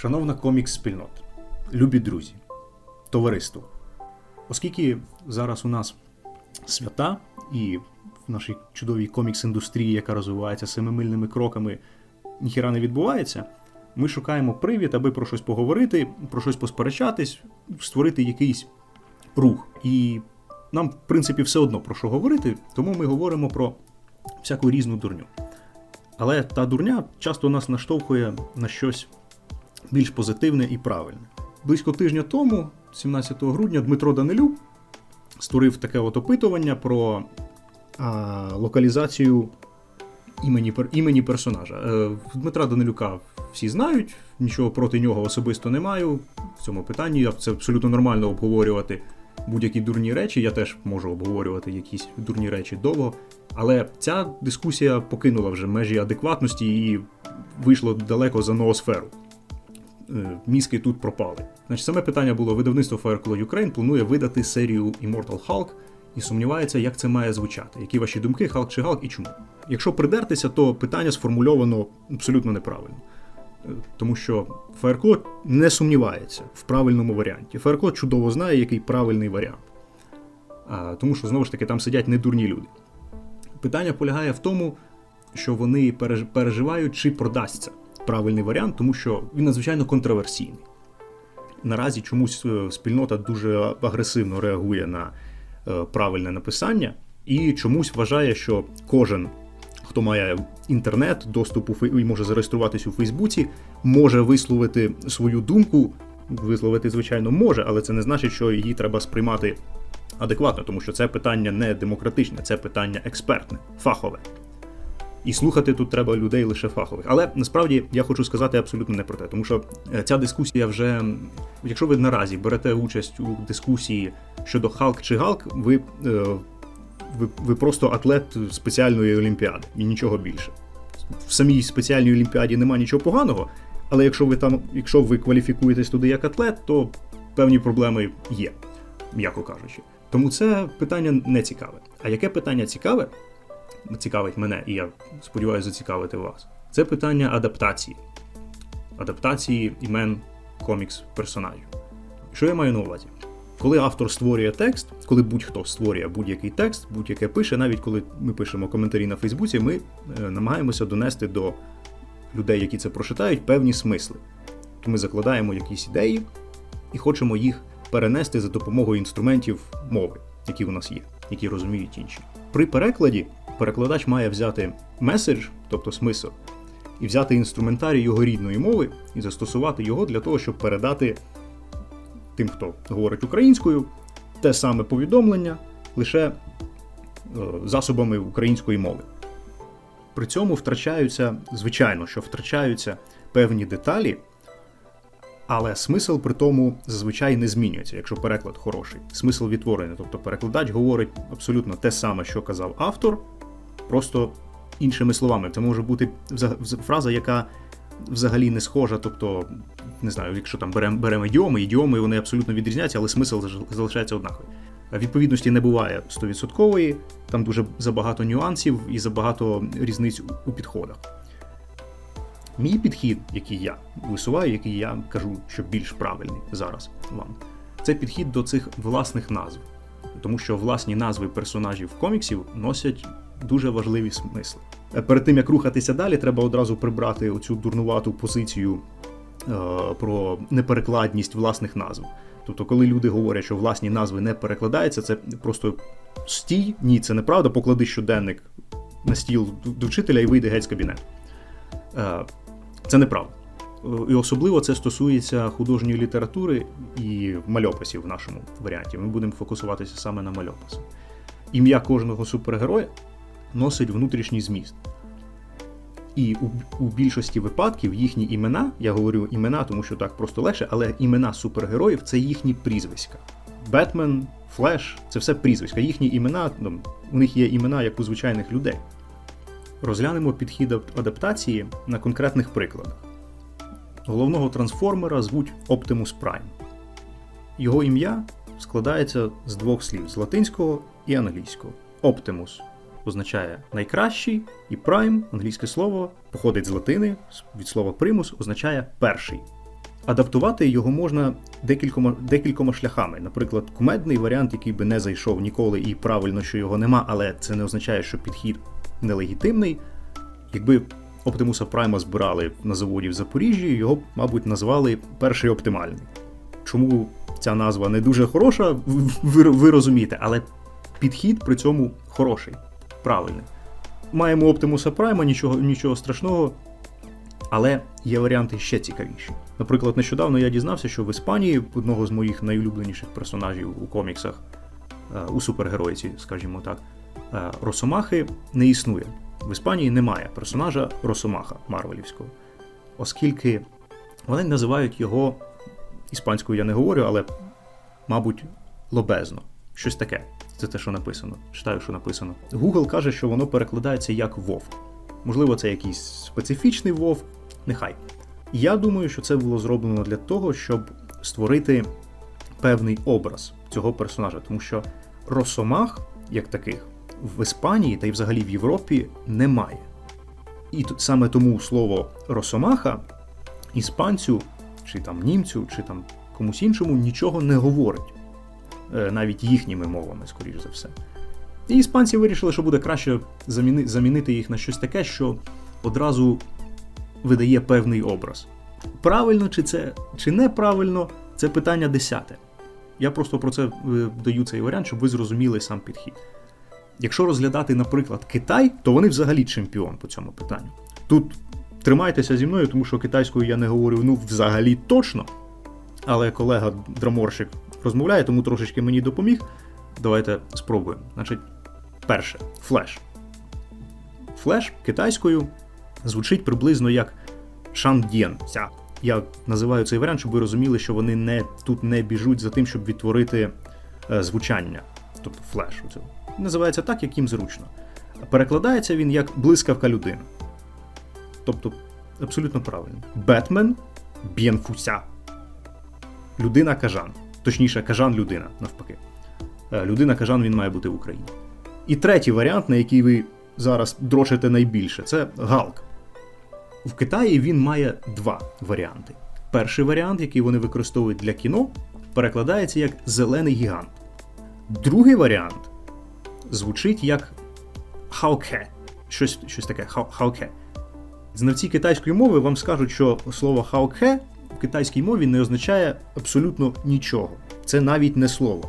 Шановна комікс-спільнота, любі друзі, товариство. Оскільки зараз у нас свята і в нашій чудовій комікс-індустрії, яка розвивається семимильними кроками, ніхіра не відбувається, ми шукаємо привід, аби про щось поговорити, про щось посперечатись, створити якийсь рух. І нам, в принципі, все одно про що говорити, тому ми говоримо про всяку різну дурню. Але та дурня часто нас наштовхує на щось більш позитивне і правильне. Близько тижня тому, 17 грудня, Дмитро Данилюк створив таке от опитування про а, локалізацію імені, імені персонажа. Е, Дмитра Данилюка всі знають, нічого проти нього особисто не маю в цьому питанні. Це абсолютно нормально обговорювати будь-які дурні речі. Я теж можу обговорювати якісь дурні речі довго. Але ця дискусія покинула вже межі адекватності і вийшло далеко за ноосферу. Е, Мізки тут пропали. Значить, саме питання було: видавництво Fireclaw Ukraine планує видати серію Immortal Hulk і сумнівається, як це має звучати. Які ваші думки, Халк чи Галк і чому? Якщо придертися, то питання сформульовано абсолютно неправильно. Е, Тому що Fireclaw не сумнівається в правильному варіанті. Fireclaw чудово знає, який правильний варіант. А, тому що знову ж таки там сидять недурні люди. Питання полягає в тому, що вони переживають, чи продасться правильний варіант, тому що він надзвичайно контроверсійний. Наразі чомусь е, спільнота дуже агресивно реагує на е, правильне написання і чомусь вважає, що кожен, хто має інтернет, доступ у і може зареєструватись у Фейсбуці, може висловити свою думку. Висловити, звичайно, може, але це не значить, що її треба сприймати адекватно, тому що це питання не демократичне, це питання експертне, фахове. І слухати тут треба людей лише фахових. Але насправді я хочу сказати абсолютно не про те, тому що е, ця дискусія вже, якщо ви наразі берете участь у дискусії щодо Халк чи Галк, ви, е, ви, ви просто атлет спеціальної олімпіади і нічого більше. В самій спеціальній олімпіаді нема нічого поганого, але якщо ви там, якщо ви кваліфікуєтесь туди як атлет, то певні проблеми є, м'яко кажучи. Тому це питання не цікаве. А яке питання цікаве? Цікавить мене, і я сподіваюся зацікавити вас. Це питання адаптації. Адаптації імен комікс персонажів. Що я маю на увазі? Коли автор створює текст, коли будь-хто створює будь-який текст, будь-яке пише, навіть коли ми пишемо коментарі на Фейсбуці, ми е, намагаємося донести до людей, які це прочитають, певні смисли. Ми закладаємо якісь ідеї і хочемо їх перенести за допомогою інструментів мови, які у нас є, які розуміють інші. При перекладі перекладач має взяти меседж, тобто смисл, і взяти інструментарій його рідної мови і застосувати його для того, щоб передати тим, хто говорить українською, те саме повідомлення лише е, засобами української мови. При цьому втрачаються, звичайно, що втрачаються певні деталі, але смисл при тому зазвичай не змінюється, якщо переклад хороший. Смисл відтворений. Тобто перекладач говорить абсолютно те саме, що казав автор, просто іншими словами. Це може бути фраза, яка взагалі не схожа. Тобто, не знаю, якщо там беремо беремо ідіоми, ідіоми вони абсолютно відрізняються, але смисл залишається однаковий. Відповідності не буває 100%, там дуже забагато нюансів і забагато різниць у- підходах. Мій підхід, який я висуваю, який я кажу, що більш правильний зараз вам, це підхід до цих власних назв. Тому що власні назви персонажів коміксів носять дуже важливі смисли. Е, Перед тим як рухатися далі, треба одразу прибрати оцю дурнувату позицію е, про неперекладність власних назв. Тобто, коли люди говорять, що власні назви не перекладаються, це просто стій, ні, це неправда, поклади щоденник на стіл до вчителя і вийди геть з кабінету. Е, Це неправда. І особливо це стосується художньої літератури і мальописів в нашому варіанті. Ми будемо фокусуватися саме на мальописах. Ім'я кожного супергероя носить внутрішній зміст. І у, у більшості випадків їхні імена, я говорю імена, тому що так просто легше, але імена супергероїв це їхні прізвиська. Бетмен, Флеш це все прізвиська. Їхні імена, ну, у них є імена як у звичайних людей. Розглянемо підхід адаптації на конкретних прикладах. Головного трансформера звуть Optimus Prime. Його ім'я складається з двох слів з латинського і англійського. Optimus означає найкращий, і Prime, англійське слово, походить з латини від слова primus, означає перший. Адаптувати його можна декількома, декількома шляхами. Наприклад, кумедний варіант, який би не зайшов ніколи, і правильно, що його нема, але це не означає, що підхід нелегітимний. Якби Оптимуса Прайма збирали на заводі в Запоріжжі, його мабуть, назвали перший оптимальний. Чому ця назва не дуже хороша, ви, ви розумієте, але підхід при цьому хороший, правильний. Маємо Оптимуса Прайма, нічого, нічого страшного. Але є варіанти ще цікавіші. Наприклад, нещодавно я дізнався, що в Іспанії одного з моїх найулюбленіших персонажів у коміксах, е, у супергеройці, скажімо так, е, Росомахи не існує. В Іспанії немає персонажа Росомаха Марвелівського, оскільки вони називають його іспанською я не говорю, але, мабуть, лобезно. Щось таке. Це те, що написано. Читаю, що написано. Google каже, що воно перекладається як вовк. Можливо, це якийсь специфічний вовк, нехай. Я думаю, що це було зроблено для того, щоб створити певний образ цього персонажа, тому що росомах, як таких, в Іспанії та й взагалі в Європі немає. І саме тому слово росомаха іспанцю, чи там німцю, чи там комусь іншому нічого не говорить, навіть їхніми мовами, скоріш за все. І іспанці вирішили, що буде краще заміни, замінити їх на щось таке, що одразу видає певний образ. Правильно чи це чи неправильно, це питання десяте. Я просто про це е, даю цей варіант, щоб ви зрозуміли сам підхід. Якщо розглядати, наприклад, Китай, то вони взагалі чемпіон по цьому питанню. Тут тримайтеся зі мною, тому що китайською я не говорю ну взагалі точно. Але колега драморщик розмовляє, тому трошечки мені допоміг. Давайте спробуємо. Значить, перше, флеш. Флеш китайською звучить приблизно як шандєн. Ся. Я називаю цей варіант, щоб ви розуміли, що вони не, тут не біжуть за тим, щоб відтворити е, звучання. Тобто флеш. Оце. Називається так, як їм зручно. Перекладається він як блискавка людини. Тобто, абсолютно правильно. Бетмен б'єнфуся. Людина кажан. Точніше, кажан людина, навпаки. Е, Людина кажан він має бути в Україні. І третій варіант, на який ви зараз дрочите найбільше, це Галк. В Китаї він має два варіанти. Перший варіант, який вони використовують для кіно, перекладається як зелений гігант. Другий варіант звучить як хаоке. Щось, щось таке хаоке. Знавці китайської мови вам скажуть, що слово хаоке в китайській мові не означає абсолютно нічого. Це навіть не слово.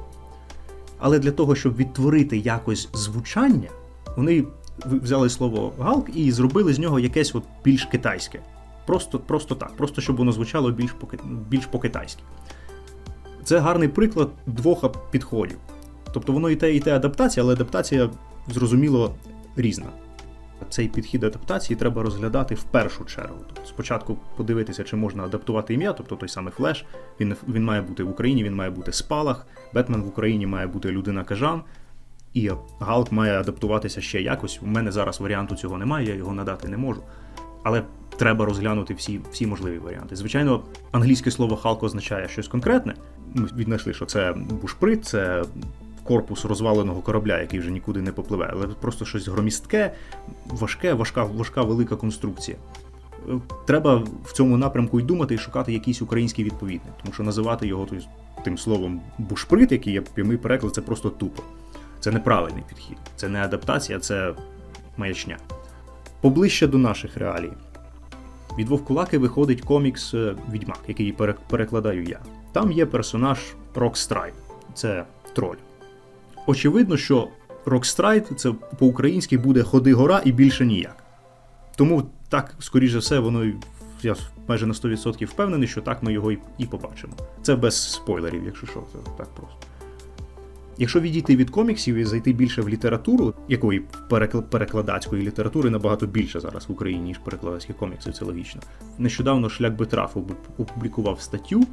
Але для того, щоб відтворити якось звучання, вони взяли слово галк і зробили з нього якесь от більш китайське. Просто, просто так, просто щоб воно звучало більш по, більш по-китайськи. Це гарний приклад двох підходів. Тобто воно і те, і те адаптація, але адаптація, зрозуміло, різна. Цей підхід адаптації треба розглядати в першу чергу. Тобто спочатку подивитися, чи можна адаптувати ім'я, тобто той самий Флеш, він, він має бути в Україні, він має бути Спалах, Бетмен в Україні має бути людина кажан, і Галк має адаптуватися ще якось. У мене зараз варіанту цього немає, я його надати не можу. Але треба розглянути всі, всі можливі варіанти. Звичайно, англійське слово Халк означає щось конкретне. Ми віднайшли, що це бушприт, це корпус розваленого корабля, який вже нікуди не попливе, але просто щось громістке, важке, важка, важка велика конструкція. Е, Треба в цьому напрямку й думати і шукати якийсь український відповідник, тому що називати його тим словом бушприт, який є прямий переклад, це просто тупо. Це неправильний підхід, це не адаптація, це маячня. Поближче до наших реалій. Від Вовкулаки виходить комікс е, Відьмак, який пере- перекладаю я. Там є персонаж Рокстрайт, це троль. Очевидно, що Рокстрайт це по-українськи буде Ходи гора і більше ніяк. Тому так, скоріш за все, воно я майже на 100% впевнений, що так ми його і, побачимо. Це без спойлерів, якщо що, це так просто. Якщо відійти від коміксів і зайти більше в літературу, якої перекл- перекладацької літератури набагато більше зараз в Україні, ніж перекладацькі комікси, це логічно. Нещодавно шлях Бетраф опу- опублікував статтю,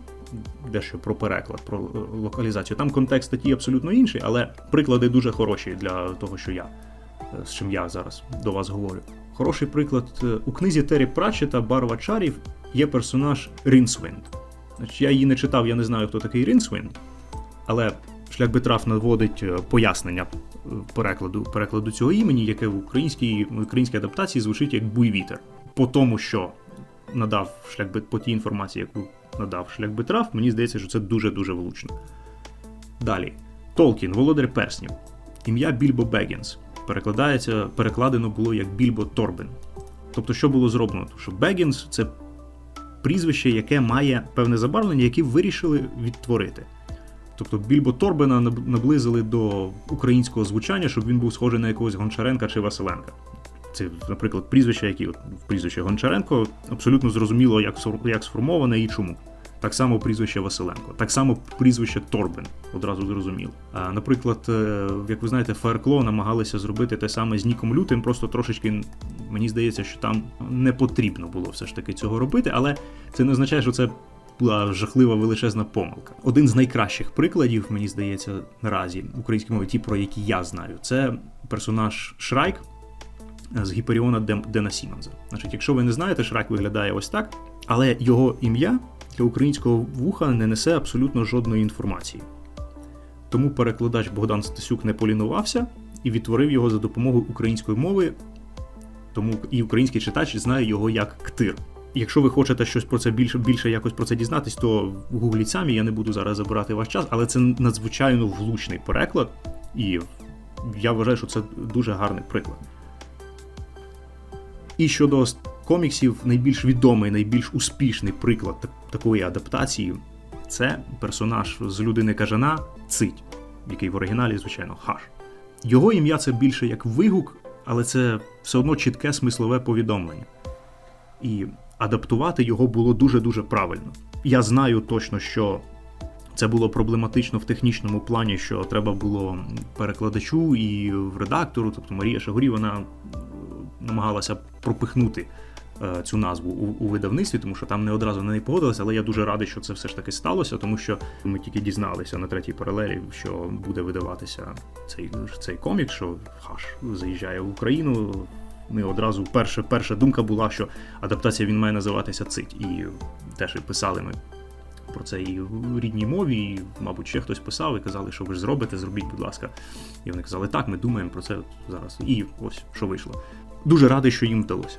дещо про переклад, про локалізацію. Там контекст статті абсолютно інший, але приклади дуже хороші для того, що я е, з чим я зараз до вас говорю. Хороший приклад е, у книзі Террі Пратчета Барва чарів є персонаж. Значить, я її не читав, я не знаю, хто такий Рінсвінд, але шлях Бетраф наводить е, пояснення перекладу, перекладу цього імені, яке в українській, в українській адаптації звучить як буйвітер. По тому, що надав шлях Бет- по тій інформації, яку надав шлях би трав, мені здається, що це дуже-дуже влучно. Далі. Толкін, Володар Перснів. Ім'я Більбо Бегінс. Перекладається, перекладено було як Більбо Торбен. Тобто, що було зроблено? Що Бегінс це прізвище, яке має певне забарвлення, яке вирішили відтворити. Тобто Більбо Торбена наблизили до українського звучання, щоб він був схожий на якогось Гончаренка чи Василенка. Це, наприклад, прізвища, які от, прізвище Гончаренко абсолютно зрозуміло, як, як сформоване і чому. Так само прізвище Василенко, так само прізвище Торбен, одразу зрозуміло. А, наприклад, е, як ви знаєте, Фаеркло намагалися зробити те саме з Ніком Лютим, просто трошечки мені здається, що там не потрібно було все ж таки цього робити, але це не означає, що це була жахлива величезна помилка. Один з найкращих прикладів, мені здається, наразі в українській мові, ті, про які я знаю, це персонаж Шрайк з Гіперіона Дена Сімонза. Значить, якщо ви не знаєте, Шрайк виглядає ось так, але його ім'я для українського вуха не несе абсолютно жодної інформації. Тому перекладач Богдан Стасюк не полінувався і відтворив його за допомогою української мови, тому і український читач знає його як ктир. Якщо ви хочете щось про це більше, більше якось про це дізнатись, то гугліть самі, я не буду зараз забирати ваш час, але це надзвичайно влучний переклад, і я вважаю, що це дуже гарний приклад. І щодо коміксів, найбільш відомий, найбільш успішний приклад такої адаптації це персонаж з людини кажана Цить, який в оригіналі, звичайно, хаш. Його ім'я це більше як вигук, але це все одно чітке смислове повідомлення. І адаптувати його було дуже-дуже правильно. Я знаю точно, що це було проблематично в технічному плані, що треба було перекладачу і в редактору, тобто Марія Шагорі, вона намагалася пропихнути е, цю назву у, у видавництві, тому що там не одразу на неї погодилися, але я дуже радий, що це все ж таки сталося, тому що ми тільки дізналися на третій паралелі, що буде видаватися цей, цей комік, що хаш заїжджає в Україну. Ми одразу перша, перша думка була, що адаптація він має називатися Цить. І теж і писали ми про це і в рідній мові, і, мабуть, ще хтось писав і казали, що ви ж зробите, зробіть, будь ласка. І вони казали, так, ми думаємо про це зараз. І ось що вийшло. Дуже радий, що їм вдалося.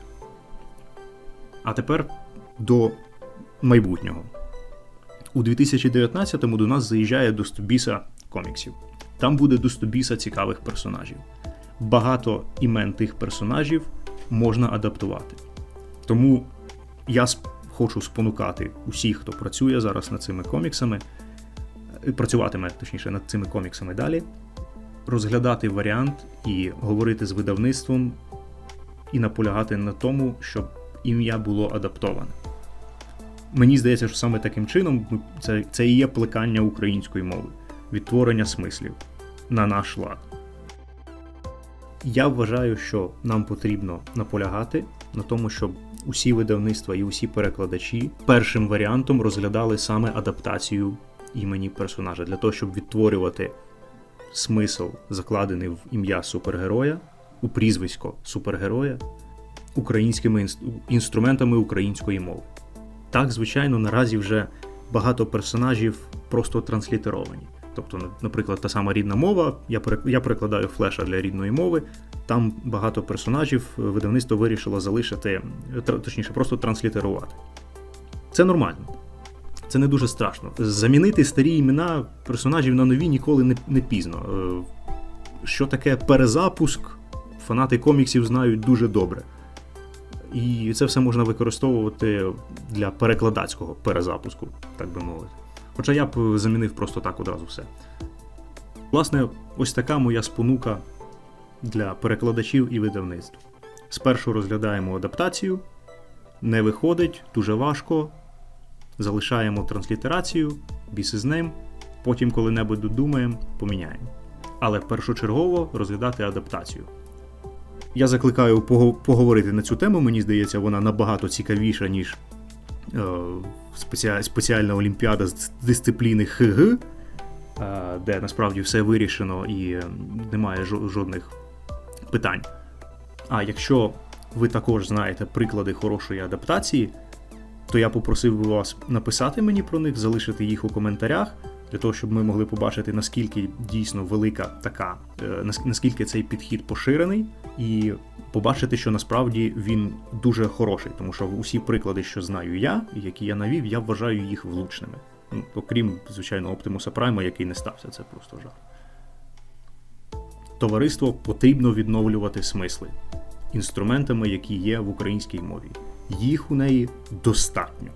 А тепер до майбутнього. У 2019-му до нас заїжджає до Стобіса коміксів. Там буде до Стобіса цікавих персонажів. Багато імен тих персонажів можна адаптувати. Тому я хочу спонукати усіх, хто працює зараз над цими коміксами, е, працюватиме точніше над цими коміксами далі, розглядати варіант і говорити з видавництвом і наполягати на тому, щоб ім'я було адаптоване. Мені здається, що саме таким чином це, це і є плекання української мови, відтворення смислів на наш лад. Я вважаю, що нам потрібно наполягати на тому, щоб усі видавництва і усі перекладачі першим варіантом розглядали саме адаптацію імені персонажа для того, щоб відтворювати смисл, закладений в ім'я супергероя, у прізвисько супергероя українськими інструментами української мови. Так, звичайно, наразі вже багато персонажів просто транслітеровані. Тобто, наприклад, та сама рідна мова, я, перекладаю флеша для рідної мови. Там багато персонажів е, видавництво вирішило залишити, е, точніше, просто транслітерувати. Це нормально. Це не дуже страшно. Замінити старі імена персонажів на нові ніколи не, не пізно. Е, Що таке перезапуск, фанати коміксів знають дуже добре. І це все можна використовувати для перекладацького перезапуску, так би мовити. Хоча я б е, замінив просто так одразу все. Власне, ось така моя спонука для перекладачів і видавництв. Спершу розглядаємо адаптацію, не виходить, дуже важко. Залишаємо транслітерацію, біс із ним, потім коли-небудь додумаємо, поміняємо. Але першочергово розглядати адаптацію. Я закликаю поговорити на цю тему. Мені здається, вона набагато цікавіша, ніж е, спеціа- спеціальна олімпіада з дисципліни ХГ, е, де насправді все вирішено і немає жодних питань. А якщо ви також знаєте приклади хорошої адаптації, то я попросив би вас написати мені про них, залишити їх у коментарях, для того, щоб ми могли побачити, наскільки дійсно велика така, е, наскільки цей підхід поширений, і побачити, що насправді він дуже хороший, тому що усі приклади, що знаю я, які я навів, я вважаю їх влучними. Ну, окрім, звичайно, Оптимуса Прайма, який не стався, це просто жах. Товариство потрібно відновлювати смисли інструментами, які є в українській мові. Їх у неї достатньо.